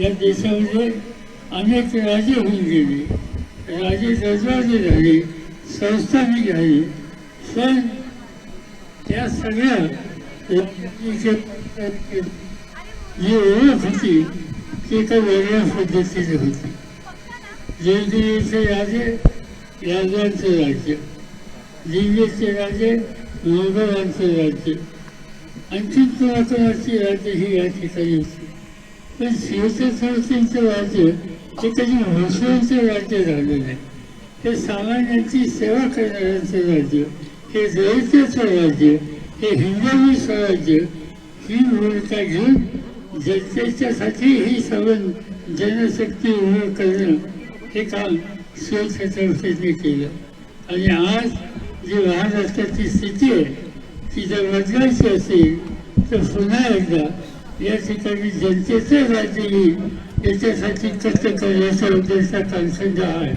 या देशामध्ये अनेक राजे होऊन गेले. राजे दरवाजे झाले संस्थानिक झाले. पण त्या सगळ्या जी ओळख होती ती एका वेगळ्या पद्धतीचे होती. जयदेवीचे राजे यादवांचं राज्य. दिल्लीचे राजे मोगलांचं राज्य. आणखी कोणाकोणाची राज्य ही या ठिकाणी होती. पण शिवछत्रपतींचं राज्य हे कधी भोसलेंचं राज्य झालं नाही हे सामान्यांची सेवा करणाऱ्यांचं राज्य हे दलिताचं राज्य हे हिंदवी स्वराज्य ही भूमिका घेऊन जनतेच्यासाठी ही सवन जनशक्ती उभं करणं हे काम शिवछत्रपतींनी केलं आणि आज जी महाराष्ट्राची स्थिती आहे ती जर बदलायची असेल तर पुन्हा एकदा या ठिकाणी जनतेचं राज्य येईल याच्यासाठी कष्ट करण्याचा उद्देश कांक्षांचा आहे.